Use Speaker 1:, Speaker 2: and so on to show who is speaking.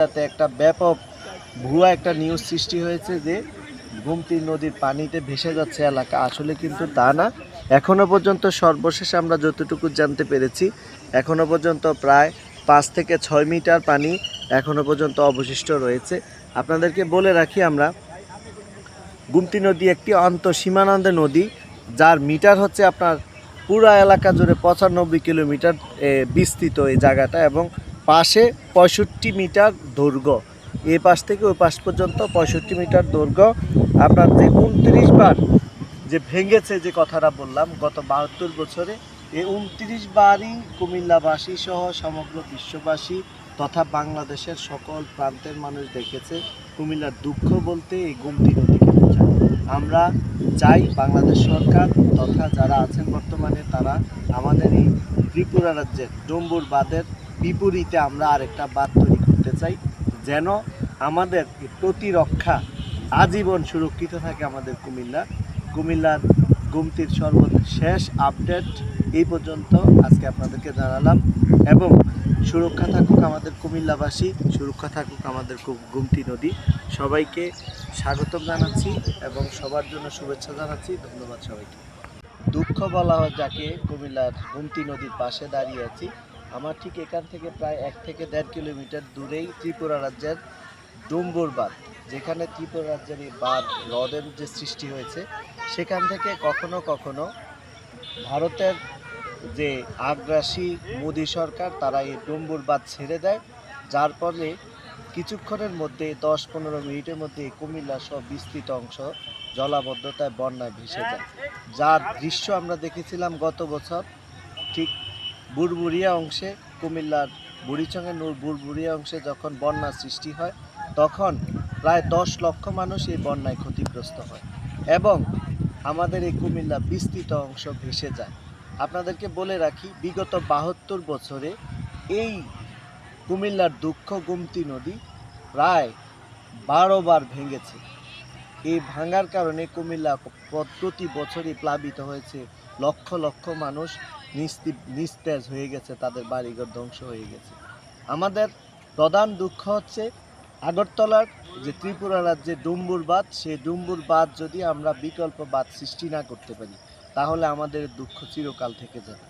Speaker 1: তাতে একটা ব্যাপক ভুয়া একটা নিউজ সৃষ্টি হয়েছে যে গুমতি নদীর পানিতে ভেসে যাচ্ছে এলাকা। আসলে কিন্তু তা না। এখনও পর্যন্ত সর্বশেষ আমরা যতটুকু জানতে পেরেছি, এখনও পর্যন্ত প্রায় পাঁচ থেকে ছয় মিটার পানি এখনও পর্যন্ত অবশিষ্ট রয়েছে। আপনাদেরকে বলে রাখি আমরা, গুমতি নদী একটি আন্তঃসীমানন্দে নদী, যার মিটার হচ্ছে আপনার পুরা এলাকা জুড়ে পঁচানব্বই কিলোমিটার বিস্তৃত এই জায়গাটা এবং পাশে পঁয়ষট্টি মিটার দৈর্ঘ্য। এ পাশ থেকে ওই পাশ পর্যন্ত পঁয়ষট্টি মিটার দৈর্ঘ্য। আপনার যে উনত্রিশ বার যে ভেঙেছে যে কথাটা বললাম, গত বাহাত্তর বছরে, এই উনত্রিশ বারই কুমিল্লাবাসী সহ সমগ্র বিশ্ববাসী তথা বাংলাদেশের সকল প্রান্তের মানুষ দেখেছে কুমিল্লার দুঃখ বলতে এই গুমতি নদীকে বোঝায় আমরা চাই বাংলাদেশ সরকার তথা যারা আছেন বর্তমানে তারা আমাদের এই ত্রিপুরা রাজ্যের ডম্বুর বাঁধের বিপরীতে আমরা আরেকটা বাদ তৈরি করতে চাই, যেন আমাদের প্রতিরক্ষা আজীবন সুরক্ষিত থাকে আমাদের কুমিল্লা। কুমিল্লার গুমতির সর্বশেষ আপডেট এই পর্যন্ত আজকে আপনাদেরকে জানালাম। এবং সুরক্ষা থাকুক আমাদের কুমিল্লাবাসী, সুরক্ষা থাকুক আমাদের গুমতি নদী। সবাইকে স্বাগতম জানাচ্ছি এবং সবার জন্য শুভেচ্ছা জানাচ্ছি। ধন্যবাদ সবাইকে। দুঃখ বলা হয় যাকে কুমিল্লার গুমতি নদীর পাশে দাঁড়িয়ে আছি। আমার ঠিক এখান থেকে প্রায় এক থেকে দেড় কিলোমিটার দূরেই ত্রিপুরা রাজ্যের ডুম্বুর বাঁধ যেখানে ত্রিপুরা রাজ্যের এই বাঁধ, হ্রদের যে সৃষ্টি হয়েছে, সেখান থেকে কখনো কখনো ভারতের যে আগ্রাসী মোদী সরকার, তারা এই ডুম্বুর বাঁধ ছেড়ে দেয়। যার ফলে কিছুক্ষণের মধ্যে দশ পনেরো মিনিটের মধ্যে কুমিল্লা সহ বিস্তৃত অংশ জলাবদ্ধতায় বন্যায় ভেসে যায়। যার দৃশ্য আমরা দেখেছিলাম গত বছর, ঠিক বুড়বুড়িয়া অংশে কুমিল্লার বুড়িচঙ্গের নূর বুড়বুড়িয়া অংশে যখন বন্যার সৃষ্টি হয়, তখন প্রায় দশ লক্ষ মানুষ এই বন্যায় ক্ষতিগ্রস্ত হয় এবং আমাদের এই কুমিল্লা বিস্তৃত অংশ ভেসে যায়। আপনাদেরকে বলে রাখি, বিগত বাহাত্তর বছরে এই কুমিল্লার দুঃখ গুমতি নদী প্রায় বারো বার ভেঙেছে। এই ভাঙার কারণে কুমিল্লা প্রতি বছরই প্লাবিত হয়েছে লক্ষ লক্ষ মানুষ নিস্তি- নিস্তেজ হয়ে গেছে, তাদের বাড়িঘর ধ্বংস হয়ে গেছে। আমাদের প্রধান দুঃখ হচ্ছে আগরতলার যে ত্রিপুরা রাজ্যে ডুম্বুর বাঁধ, সেই ডুম্বুর বাঁধ যদি আমরা বিকল্প বাঁধ সৃষ্টি না করতে পারি, তাহলে আমাদের দুঃখ চিরকাল থেকে যাবে।